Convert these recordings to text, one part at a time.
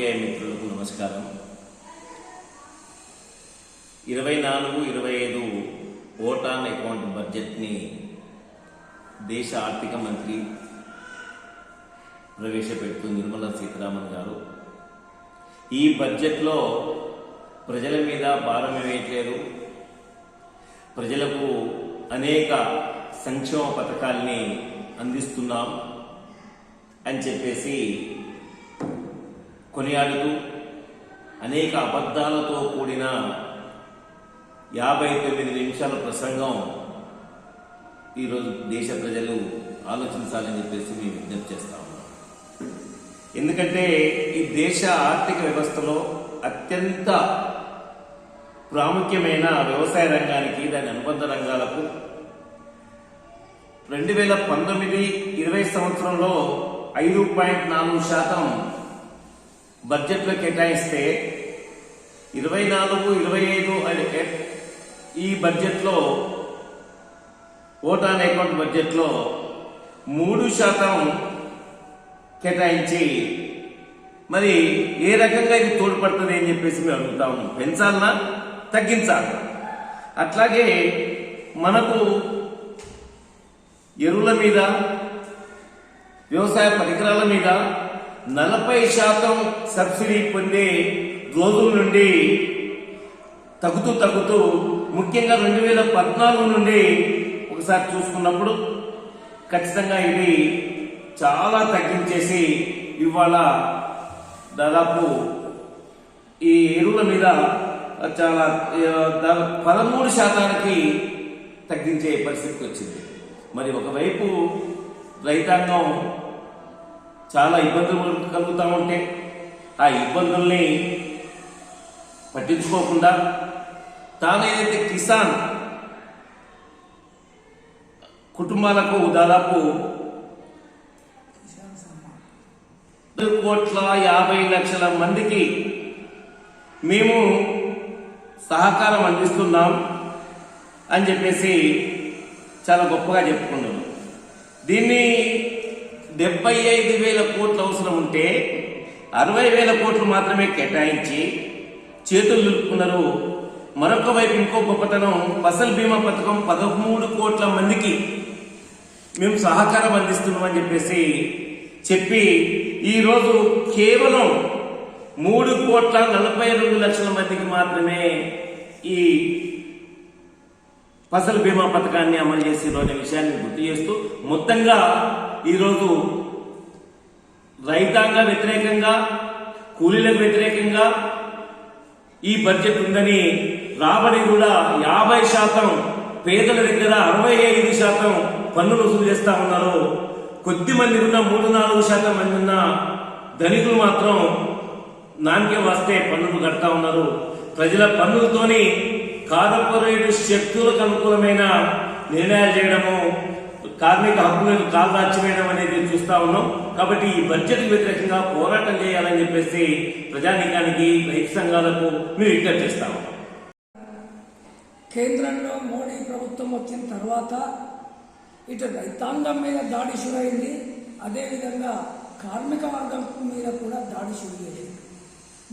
పాత్రికేయ మిత్రులకు నమస్కారం. ఇరవై నాలుగు ఇరవై ఐదు ఓటాన్ అకౌంట్ బడ్జెట్ని దేశ ఆర్థిక మంత్రి ప్రవేశపెడుతూ నిర్మలా సీతారామన్ గారు. ఈ బడ్జెట్లో ప్రజల మీద భారం వేయట్లేదు. ప్రజలకు అనేక సంక్షేమ పథకాల్ని అందిస్తున్నాం అని చెప్పేసి కొనియాడుతూ అనేక అబద్ధాలతో కూడిన యాభై తొమ్మిది నిమిషాల ప్రసంగం ఈరోజు దేశ ప్రజలు ఆలోచించాలని చెప్పేసి మేము విజ్ఞప్తి చేస్తా ఉన్నాం. ఎందుకంటే ఈ దేశ ఆర్థిక వ్యవస్థలో అత్యంత ప్రాముఖ్యమైన వ్యవసాయ రంగానికి దాని అనుబంధ రంగాలకు రెండు వేల పంతొమ్మిది ఇరవై సంవత్సరంలో ఐదు పాయింట్ నాలుగు శాతం బడ్జెట్లో కేటాయిస్తే ఇరవై నాలుగు ఇరవై ఐదు అంటే ఈ బడ్జెట్లో ఓటాన్ అకౌంట్ బడ్జెట్లో మూడు శాతం కేటాయించి మరి ఏ రకంగా ఇది తోడ్పడుతుంది అని చెప్పేసి మేము అడుగుతాము పెంచాలన్నా పెంచాలనా? తగ్గించాలి. అట్లాగే మనకు ఎరువుల మీద వ్యవసాయ పరికరాల మీద నలభై శాతం సబ్సిడీ పొందే రోజుల నుండి తగ్గుతూ తగ్గుతూ ముఖ్యంగా రెండు వేల పద్నాలుగు నుండి ఒకసారి చూసుకున్నప్పుడు ఖచ్చితంగా ఇది చాలా తగ్గించేసి ఇవాళ దాదాపు ఈ ఎరువుల మీద చాలా దా- పదమూడు శాతానికి తగ్గించే పరిస్థితికి వచ్చింది. మరి ఒకవైపు రైతాంగం చాలా ఇబ్బందులు కలుగుతూ ఉంటే ఆ ఇబ్బందుల్ని పట్టించుకోకుండా తాను ఏదైతే కిసాన్ కుటుంబాలకు దాదాపు కోట్ల యాభై లక్షల మందికి మేము సహకారం అందిస్తున్నాం అని చెప్పేసి చాలా గొప్పగా చెప్పుకున్నాం దీన్ని డెబ్బై ఐదు వేల కోట్లు అవసరం ఉంటే అరవై వేల కోట్లు మాత్రమే కేటాయించి చేతులు నిలుపుకున్నారు. మరొక వైపు ఇంకో గొప్పతనం ఫసల్ బీమా పథకం పదమూడు కోట్ల మందికి మేము సహకారం అందిస్తున్నామని చెప్పేసి చెప్పి ఈరోజు కేవలం మూడు కోట్ల నలభై రెండు లక్షల మందికి మాత్రమే ఈ ఫసల్ బీమా పథకాన్ని అమలు చేసిండ్రు అనే విషయాన్ని గుర్తు చేస్తూ మొత్తంగా ఈరోజు రైతాంగ వ్యతిరేకంగా కూలీలకు వ్యతిరేకంగా ఈ బడ్జెట్ ఉందని రాబడి కూడా యాభై శాతం పేదల దగ్గర అరవై ఐదు శాతం పన్నులు వసూలు చేస్తా ఉన్నారు. కొద్ది మంది ఉన్న మూడు నాలుగు శాతం మంది ఉన్న ధనికులు మాత్రం నాన్కే వస్తే పన్నులు కడతా ఉన్నారు. ప్రజల పన్నులతోని కార్పొరేట్ శక్తులకు అనుకూలమైన నిర్ణయాలు చేయడము కార్మిక హక్కులను కాల్దార్చివేయడం అనేది చూస్తా ఉన్నాం. కాబట్టి ఈ బడ్జెట్ వ్యతిరేకంగా పోరాటం చేయాలని చెప్పేసి ప్రజానీకానికి రైతు సంఘాలకు మేము విజ్ఞప్తి చేస్తా ఉన్నాం. కేంద్రంలో మోడీ ప్రభుత్వం వచ్చిన తర్వాత ఇటు రైతాంగం మీద దాడి షురైంది అదేవిధంగా కార్మిక వర్గం మీద కూడా దాడి షురు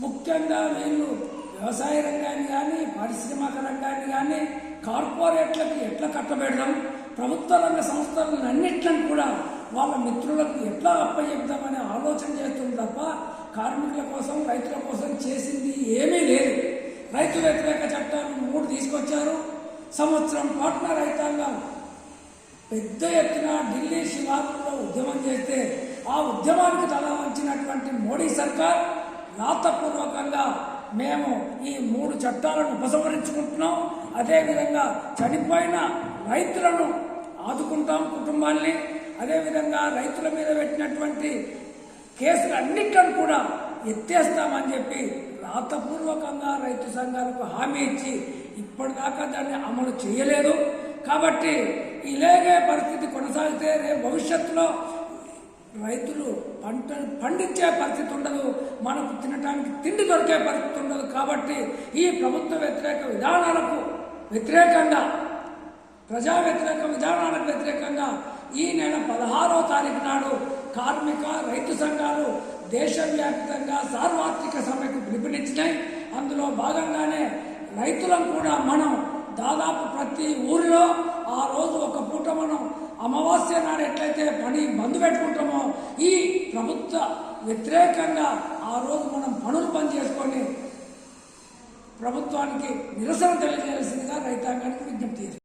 ముఖ్యంగా వీళ్ళు వ్యవసాయ రంగాన్ని కానీ పారిశ్రామిక రంగాన్ని కానీ కార్పొరేట్లకు ఎట్లా కట్టబెడదాం? ప్రభుత్వ రంగ సంస్థలన్నింటిని కూడా వాళ్ళ మిత్రులకు ఎట్లా అప్పచెప్దామనే ఆలోచన చేస్తుంది తప్ప కార్మికుల కోసం రైతుల కోసం చేసింది ఏమీ లేదు. రైతు వ్యతిరేక చట్టాన్ని మూడు తీసుకొచ్చారు. సంవత్సరం పాటున రైతాంగం పెద్ద ఎత్తున ఢిల్లీ శివార్లలో ఉద్యమం చేస్తే ఆ ఉద్యమానికి తల వంచినటువంటి మోడీ సర్కార్ రాతపూర్వకంగా మేము ఈ మూడు చట్టాలను ఉపసంహరించుకుంటున్నాం. అదేవిధంగా చనిపోయిన రైతులను ఆదుకుంటాం కుటుంబాన్ని అదేవిధంగా రైతుల మీద పెట్టినటువంటి కేసులు అన్నిట్లను కూడా ఎత్తేస్తామని చెప్పి రాతపూర్వకంగా రైతు సంఘాలకు హామీ ఇచ్చి ఇప్పటిదాకా దాన్ని అమలు చేయలేదు. కాబట్టి ఇలాగే పరిస్థితి కొనసాగితే రేపు భవిష్యత్తులో రైతులు పంటను పండించే పరిస్థితి ఉండదు. మనకు తినడానికి తిండి దొరికే పరిస్థితి ఉండదు. కాబట్టి ఈ ప్రభుత్వ వ్యతిరేక విధానాలకు వ్యతిరేకంగా ప్రజా వ్యతిరేక విధానాలకు వ్యతిరేకంగా ఈ నెల పదహారో తారీఖు నాడు కార్మిక రైతు సంఘాలు దేశవ్యాప్తంగా సార్వత్రిక సమ్మెకు పిలుపునిచ్చినాయి. అందులో భాగంగానే రైతులను కూడా మనం దాదాపు ప్రతి ఊరిలో ఆ రోజు ఒక పూట మనం అమావాస్య నాడు ఎట్లయితే పని బంద్ పెట్టుకుంటామో ఈ ప్రభుత్వ వ్యతిరేకంగా ఆ రోజు మనం పనులు బంద్ చేసుకొని ప్రభుత్వానికి నిరసన తెలియజేయాల్సిందిగా రైతాంగానికి విజ్ఞప్తి